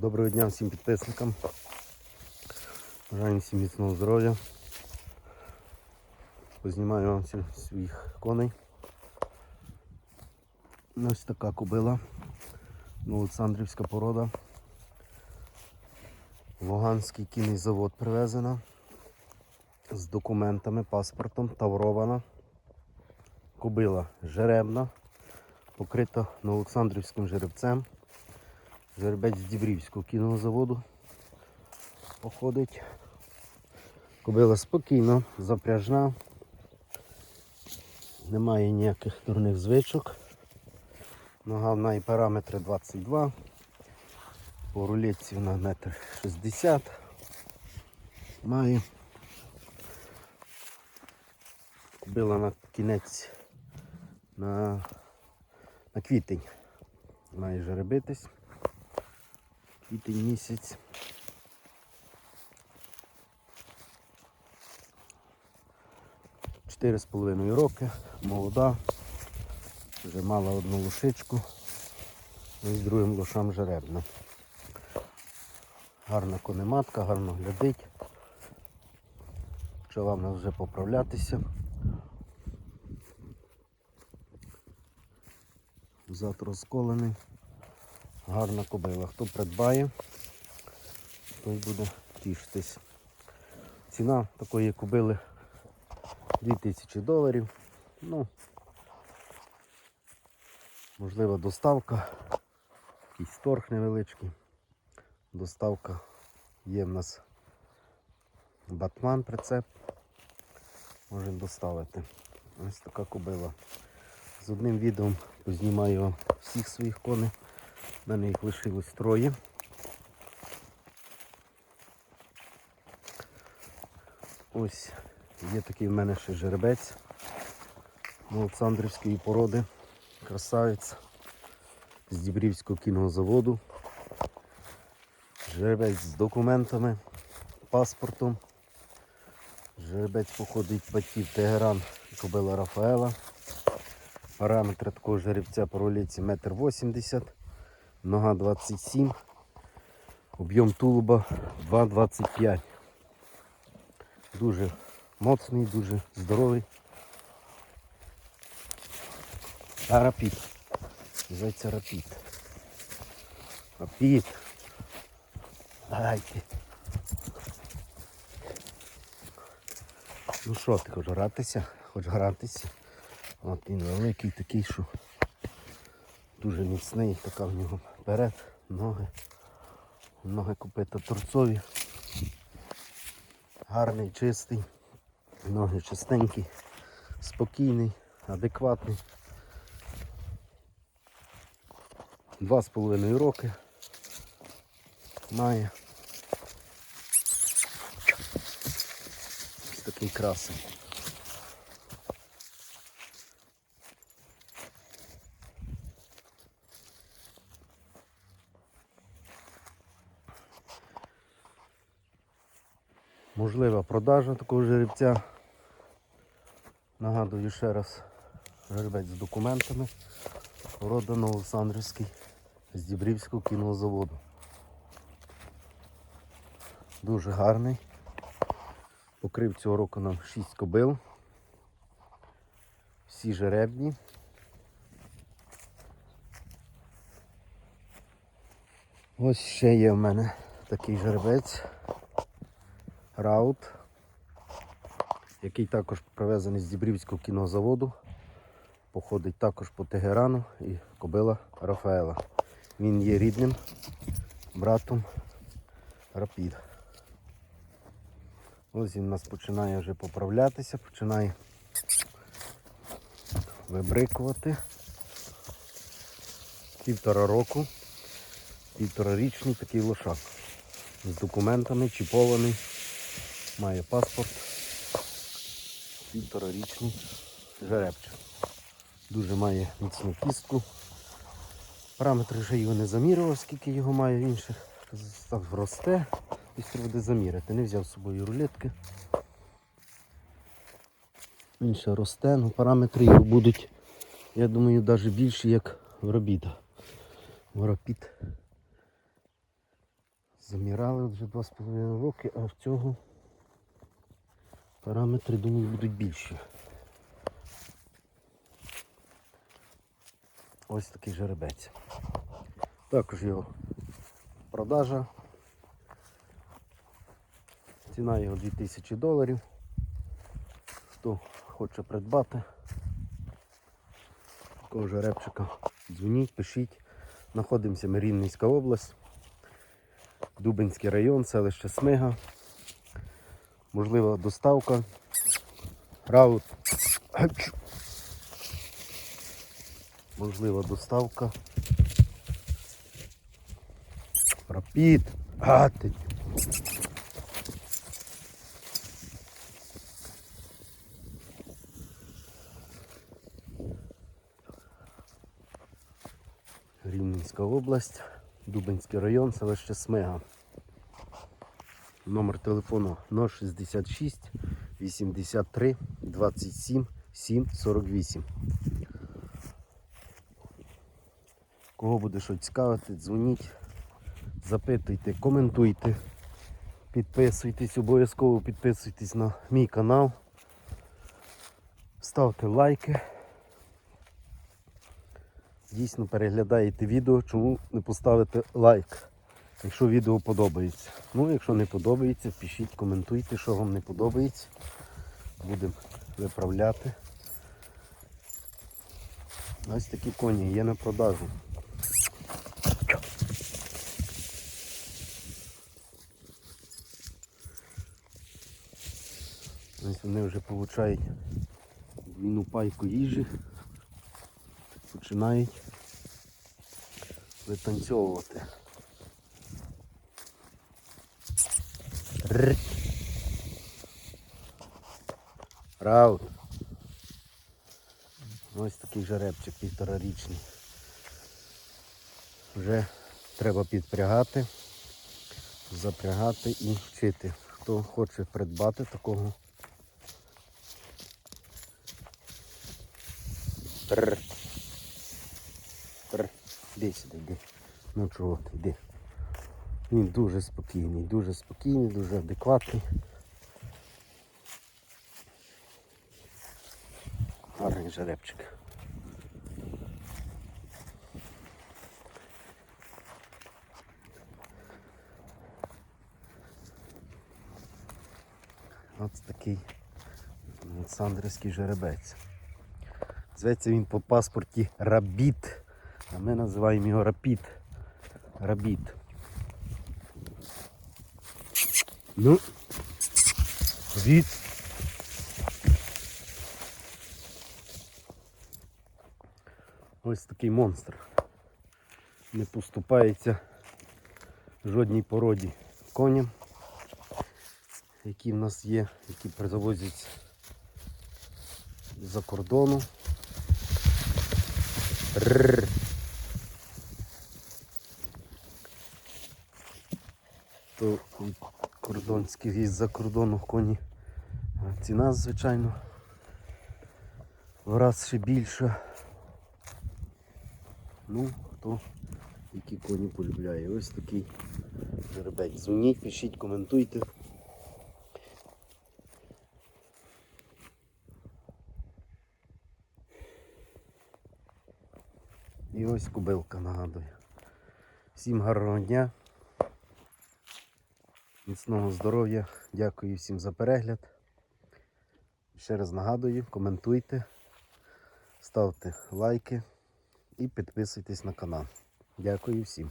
Доброго дня всім підписникам. Бажаю всім міцного здоров'я. Познімаю вам своїх коней. Ось така кобила. Олександрівська порода. Луганський кінний завод привезена. З документами, паспортом, таврована. Кобила жеребна, покрита Олександрівським жеребцем. Жеребець з Дібрівського кінного заводу походить. Кобила спокійно, запряжна, немає ніяких дурних звичок. Нога в неї параметри 22, по рулетці вона метр 60 має. Кобила на кінець на, на квітень. Має жеребитись квітень місяць. Чотири з половиною роки, молода, вже мала одну лошичку, ну і з другим лошам жеребна. Гарна конематка, гарно глядить. Почала в нас вже поправлятися. Зад розколений. Гарна кобила. Хто придбає, той буде тішитись. Ціна такої кобили 2000 доларів. Ну, можливо, доставка, якийсь торг невеличкий. Доставка є в нас батман прицеп. Можемо доставити. Ось така кобила. З одним відео познімаю всіх своїх коней. У мене їх лишилось троє. Ось є такий в мене ще жеребець Олександрівської породи. Красавець з Дібрівського кінного заводу. Жеребець з документами, паспортом. Жеребець походить батьків Тегеран кобила Рафаела. Параметри такого жеребця по роліці 1,80 м. Нога 27, об'єм тулуба 2,25. Дуже моцний, дуже здоровий. А рапід. Називається рапід. Рапід. Ай. Ну що, ти хочеш гратися? Хочеш гратися? От він великий такий, що дуже міцний, така в нього перед, ноги. Ноги купити торцові. Гарний, чистий, ноги чистенькі, спокійний, адекватний. Два з половиною роки має. Ось такий красень. Можлива продажа такого жеребця. Нагадую ще раз, жеребець з документами. Порода Новоолександрівський з Дібрівського кінного заводу. Дуже гарний. Покрив цього року нам 6 кобил. Всі жеребні. Ось ще є в мене такий жеребець. Раут, який також привезений з Дібрівського кінозаводу. Походить також по Тегерану і кобила Рафаела. Він є рідним братом Рапід. Ось він у нас починає вже поправлятися, починає вибрикувати. Півтора року, півторарічний такий лошак. З документами, чіпований має паспорт. Півторарічний жеребчик. Дуже має міцну кістку. Параметри вже його не замірював, скільки його має в інших. Так росте. І треба буде заміряти. Не взяв з собою рулетки. Інше росте, ну параметри його будуть, я думаю, навіть більші, як в робіта. Воропіт Замірали вже 2,5 роки, а в цього параметри, думаю, будуть більші. Ось такий жеребець. Також його продажа. Ціна його 2000 доларів. Хто хоче придбати такого жеребчика, дзвоніть, пишіть. Знаходимося ми Рівненська область, Дубинський район, селище Смига. Можлива доставка. Раут. Можлива доставка. Рапід. Гатить. Рівненська область, Дубинський район, селище Смига. Номер телефону 066 83 27 7 48. Кого буде щось цікавити, дзвоніть, запитуйте, коментуйте, підписуйтесь, обов'язково підписуйтесь на мій канал, ставте лайки. Дійсно переглядаєте відео, чому не поставити лайк, якщо відео подобається. Ну, якщо не подобається, пишіть, коментуйте, що вам не подобається. Будемо виправляти. Ось такі коні є на продажу. Ось вони вже получають міну пайку їжі. Починають витанцьовувати. Раут. Ось такий жеребчик півторарічний. Вже треба підпрягати, запрягати і вчити. Хто хоче придбати такого. Рррр. Іди сюди, йди. Ну чого йди. Він дуже спокійний, дуже спокійний, дуже адекватний. Гарний жеребчик. Ось такий Олександрівський жеребець. Зветься він по паспорті Рабіт. А ми називаємо його Рапід. Рабіт. Ну, від. Ось такий монстр. Не поступається жодній породі коням, які в нас є, які привозять з-за кордону. Рррр. То від кордонських із-за кордону коні. Ціна, звичайно, в раз ще більша. Ну, хто які коні полюбляє. Ось такий жеребець. Дзвоніть, пишіть, коментуйте. І ось кубилка нагадую. Всім гарного дня. Міцного здоров'я. Дякую всім за перегляд. Ще раз нагадую, коментуйте, ставте лайки і підписуйтесь на канал. Дякую всім.